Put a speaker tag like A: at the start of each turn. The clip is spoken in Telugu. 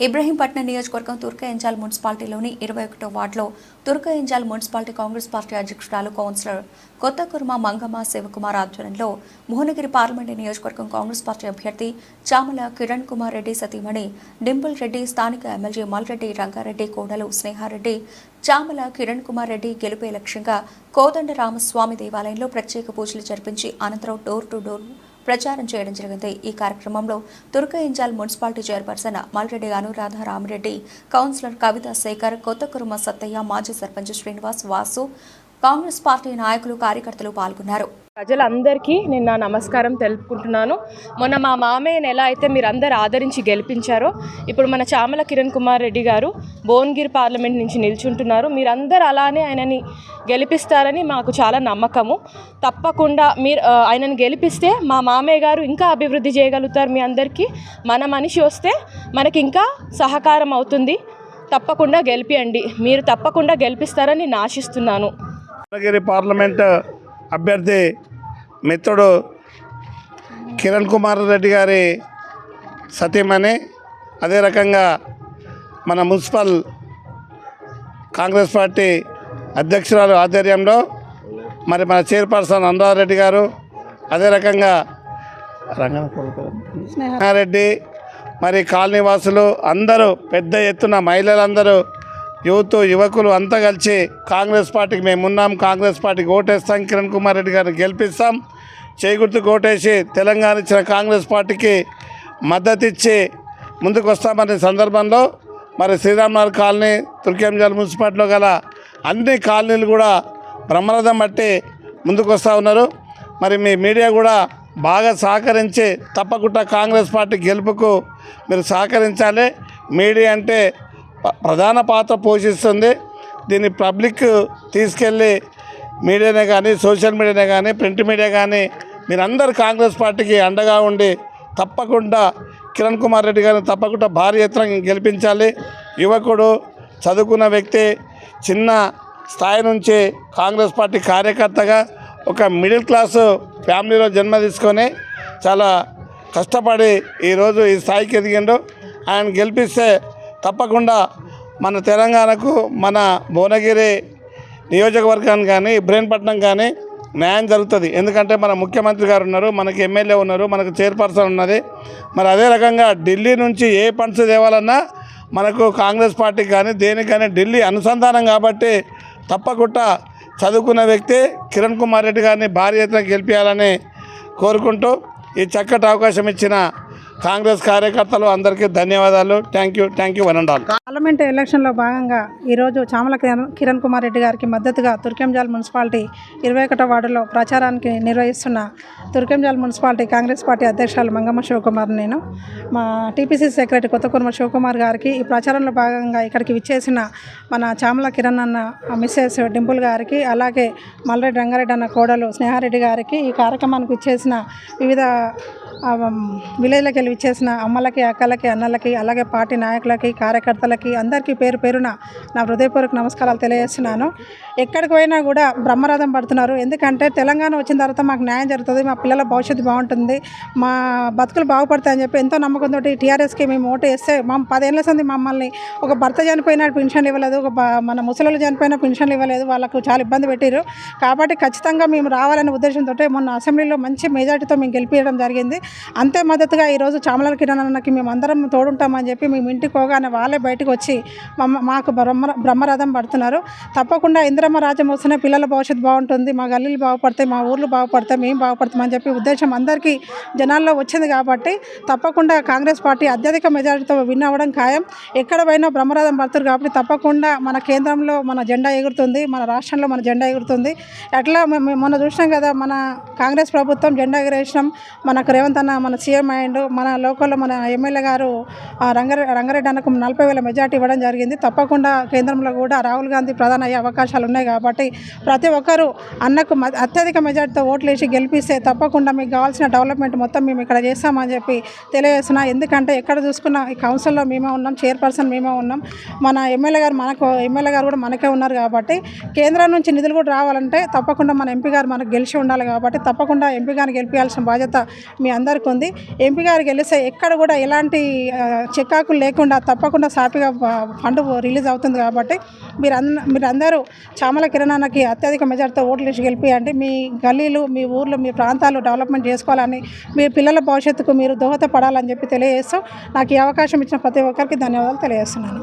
A: ఇబ్రహీంపట్నం నియోజకవర్గం తుర్కయంజాల్ మున్సిపాలిటీలోని ఇరవై ఒకటో వార్డులో తుర్కయంజాల్ మున్సిపాలిటీ కాంగ్రెస్ పార్టీ అధ్యక్షురాలు కౌన్సిలర్ కొత్త కుర్మ మంగమ్మ శివకుమార్ ఆధ్వర్యంలో మోహనగిరి పార్లమెంటు నియోజకవర్గం కాంగ్రెస్ పార్టీ అభ్యర్థి చామల కిరణ్ కుమార్ రెడ్డి సతీమణి డింపుల్ రెడ్డి స్థానిక ఎమ్మెల్యే మల్రెడ్డి రంగారెడ్డి కోడలు స్నేహారెడ్డి చామల కిరణ్ కుమార్ రెడ్డి గెలుపే లక్ష్యంగా కోదండ రామస్వామి దేవాలయంలో ప్రత్యేక పూజలు జరిపించి అనంతరం డోర్ టు డోర్ ప్రచారం చేయడం జరిగింది. ఈ కార్యక్రమంలో Turkayamjal municipality chairperson Malreddy Anuradha Ramireddy councillor Kavitha Shekar Kotha Kuruma Sattaiah మాజీ సర్పంచ్ శ్రీనివాస్ వాసు కాంగ్రెస్ పార్టీ నాయకులు కార్యకర్తలు పాల్గొన్నారు.
B: ప్రజలందరికీ నేను నా నమస్కారం తెలుపుకుంటున్నాను. మొన్న మా మామయ్యని ఎలా అయితే మీరు అందరు ఆదరించి గెలిపించారో ఇప్పుడు మన చామల కిరణ్ కుమార్ రెడ్డి గారు భువనగిరి పార్లమెంట్ నుంచి నిల్చుంటున్నారు. మీరందరూ అలానే ఆయనని గెలిపిస్తారని మాకు చాలా నమ్మకము. తప్పకుండా మీరు ఆయనను ఆయనని గెలిపిస్తే మా మామయ్య గారు ఇంకా అభివృద్ధి చేయగలుగుతారు మీ అందరికీ. మన మనిషి వస్తే మనకి ఇంకా సహకారం అవుతుంది. తప్పకుండా గెలిపియండి. మీరు తప్పకుండా గెలిపిస్తారని నేను ఆశిస్తున్నాను.
C: పార్లమెంట్ అభ్యర్థి మిత్రుడు కిరణ్ కుమార్ రెడ్డి గారి సతీమణి. అదే రకంగా మన మున్సిపల్ కాంగ్రెస్ పార్టీ అధ్యక్షురాలు ఆధ్వర్యంలో మరి మన చైర్పర్సన్ అనురాధరెడ్డి గారు అదే రకంగా రంగారెడ్డి మరి కాలనీ వాసులు అందరూ పెద్ద ఎత్తున మహిళలందరూ యువత యువకులు అంతా కలిసి కాంగ్రెస్ పార్టీకి మేము ఉన్నాం. కాంగ్రెస్ పార్టీకి ఓటేస్తాం. కిరణ్ కుమార్ రెడ్డి గారిని గెలిపిస్తాం. చేగుర్తుకు ఓటేసి తెలంగాణ ఇచ్చిన కాంగ్రెస్ పార్టీకి మద్దతు ఇచ్చి ముందుకు వస్తామనే సందర్భంలో మరి శ్రీరామ్నగర్ కాలనీ తుర్కేంజల్ మున్సిపాలిటీలో గల అన్ని కాలనీలు కూడా బ్రహ్మరథం బట్టి ముందుకు వస్తూ ఉన్నారు. మరి మీ మీడియా కూడా బాగా సహకరించి తప్పకుండా కాంగ్రెస్ పార్టీ గెలుపుకు మీరు సహకరించాలి. మీడియా అంటే ప్రధాన పాత్ర పోషిస్తుంది. దీన్ని పబ్లిక్ తీసుకెళ్ళి మీడియానే కానీ సోషల్ మీడియానే కానీ ప్రింట్ మీడియా కానీ మీరందరూ కాంగ్రెస్ పార్టీకి అండగా ఉండి తప్పకుండా కిరణ్ కుమార్ రెడ్డి గారిని తప్పకుండా భారీ ఎత్తున గెలిపించాలి. యువకుడు చదువుకున్న వ్యక్తి చిన్న స్థాయి నుంచి కాంగ్రెస్ పార్టీ కార్యకర్తగా ఒక మిడిల్ క్లాసు ఫ్యామిలీలో జన్మ తీసుకొని చాలా కష్టపడి ఈరోజు ఈ స్థాయికి ఎదిగిండు. ఆయన గెలిపిస్తే తప్పకుండా మన తెలంగాణకు మన భువనగిరి నియోజకవర్గానికి కానీ ఇబ్రహీంపట్నం కానీ న్యాయం జరుగుతుంది. ఎందుకంటే మన ముఖ్యమంత్రి గారు ఉన్నారు మనకి ఎమ్మెల్యే ఉన్నారు మనకు చైర్పర్సన్ ఉన్నది. మరి అదే రకంగా ఢిల్లీ నుంచి ఏ ఫండ్స్ తేవాలన్నా మనకు కాంగ్రెస్ పార్టీకి కానీ దేనికి కానీ ఢిల్లీ అనుసంధానం కాబట్టి తప్పకుండా చదువుకున్న వ్యక్తి కిరణ్ కుమార్ రెడ్డి గారిని భారీ ఎత్తున గెలిపించాలని కోరుకుంటూ ఈ చక్కటి అవకాశం ఇచ్చిన కాంగ్రెస్ కార్యకర్తలు అందరికీ ధన్యవాదాలు. Thank you thank you one
D: parliament ఎలక్షన్లో భాగంగా ఈరోజు చామల కిరణ్ కిరణ్ కుమార్ రెడ్డి గారికి మద్దతుగా తుర్కెంజాల్ మున్సిపాలిటీ ఇరవై ఒకటో వార్డులో ప్రచారానికి నిర్వహిస్తున్న తుర్కెంజాల్ మున్సిపాలిటీ కాంగ్రెస్ పార్టీ అధ్యక్షురాలు మంగమ్మ శివకుమార్ నేను. మా టీపీసీ సెక్రటరీ కొత్త కుర్మ శివకుమార్ గారికి ఈ ప్రచారంలో భాగంగా ఇక్కడికి విచ్చేసిన మన చామల కిరణ్ అన్న మిస్సెస్ డింపుల్ గారికి అలాగే మల్లరెడ్డి రంగారెడ్డి అన్న కోడలు స్నేహారెడ్డి గారికి ఈ కార్యక్రమానికి విచ్చేసిన వివిధ ఆ, విలేజ్లకు వెళ్ళి ఇచ్చేసిన అమ్మలకి అక్కలకి అన్నలకి అలాగే పార్టీ నాయకులకి కార్యకర్తలకి అందరికీ పేరు పేరున నా హృదయపూర్వక నమస్కారాలు తెలియజేస్తున్నాను. ఎక్కడికి పోయినా కూడా బ్రహ్మరథం పడుతున్నారు. ఎందుకంటే తెలంగాణ వచ్చిన తర్వాత మాకు న్యాయం జరుగుతుంది మా పిల్లల భవిష్యత్తు బాగుంటుంది మా బతుకులు బాగుపడతాయని చెప్పి ఎంతో నమ్మకంతో టీఆర్ఎస్కి మేము ఓటు వేస్తే మా పదేళ్ళ సంది మమ్మల్ని ఒక భర్త చనిపోయినా పెన్షన్ ఇవ్వలేదు ఒక మన ముసలి చనిపోయినా పెన్షన్లు ఇవ్వలేదు వాళ్ళకు చాలా ఇబ్బంది పెట్టారు కాబట్టి ఖచ్చితంగా మేము రావాలనే ఉద్దేశంతో మొన్న అసెంబ్లీలో మంచి మెజార్టీతో మేము గెలిపించడం జరిగింది. అంతే మద్దతుగా ఈరోజు చామల కిరణ్ అన్నకి మేము అందరం తోడుంటామని చెప్పి మేము ఇంటికి పోగానే వాళ్ళే బయటకు వచ్చి మాకు బ్రహ్మ బ్రహ్మరథం పడుతున్నారు. తప్పకుండా ఇంద్రమ్మ రాజ్యం వస్తేనే పిల్లల భవిష్యత్తు బాగుంటుంది. మా గల్లీలు బాగుపడతాయి మా ఊర్లు బాగుపడతాయి మేము బాగుపడతామని చెప్పి ఉద్దేశం అందరికీ జనాల్లో వచ్చింది కాబట్టి తప్పకుండా కాంగ్రెస్ పార్టీ అత్యధిక మెజారిటీతో విన్ అవ్వడం ఖాయం. ఎక్కడ పోయినా బ్రహ్మరథం పడుతున్నారు కాబట్టి తప్పకుండా మన కేంద్రంలో మన జెండా ఎగురుతుంది మన రాష్ట్రంలో మన జెండా ఎగురుతుంది. అట్లా మొన్న చూసినాం కదా మన కాంగ్రెస్ ప్రభుత్వం జెండా ఎగరేసినాం. మనకు రేవంత్ అన్న మన సీఎం అయ్యిండు మన మన లోకల్లో మన ఎమ్మెల్యే గారు రంగ రంగారెడ్డి రంగారెడ్డి అన్నకు నలభై వేల మెజార్టీ ఇవ్వడం జరిగింది. తప్పకుండా కేంద్రంలో కూడా రాహుల్ గాంధీ ప్రధాన అయ్యే అవకాశాలు ఉన్నాయి కాబట్టి ప్రతి ఒక్కరూ అన్నకు మ- అత్యధిక మెజార్టీతో ఓట్లు వేసి గెలిపిస్తే తప్పకుండా మీకు కావాల్సిన డెవలప్మెంట్ మొత్తం మేము ఇక్కడ చేస్తామని చెప్పి తెలియజేస్తున్నా. ఎందుకంటే ఎక్కడ చూసుకున్నా ఈ కౌన్సిల్లో మేమే ఉన్నాం చైర్పర్సన్ మేమే ఉన్నాం. మన ఎమ్మెల్యే గారు మనకు ఎమ్మెల్యే గారు కూడా మనకే ఉన్నారు కాబట్టి కేంద్రం నుంచి నిధులు కూడా రావాలంటే తప్పకుండా మన ఎంపీ గారు మనకు గెలిచి ఉండాలి కాబట్టి తప్పకుండా ఎంపీ గారిని గెలిపించాల్సిన బాధ్యత మీ అందరికీ ఉంది ఎంపీ గారు తెలిస్తే ఎక్కడ కూడా ఎలాంటి చికాకులు లేకుండా తప్పకుండా సాఫీగా ఫండ్ రిలీజ్ అవుతుంది కాబట్టి మీరు అంద మీరందరూ చామల కిరణానికి అత్యధిక మెజార్టీతో ఓట్లు ఇచ్చి గెలిపియండి. మీ గల్లీలు మీ ఊర్లు మీ ప్రాంతాలు డెవలప్మెంట్ చేసుకోవాలని మీ పిల్లల భవిష్యత్తుకు మీరు దోహదపడాలని చెప్పి తెలియజేస్తూ నాకు ఈ అవకాశం ఇచ్చిన ప్రతి ఒక్కరికి ధన్యవాదాలు తెలియజేస్తున్నాను.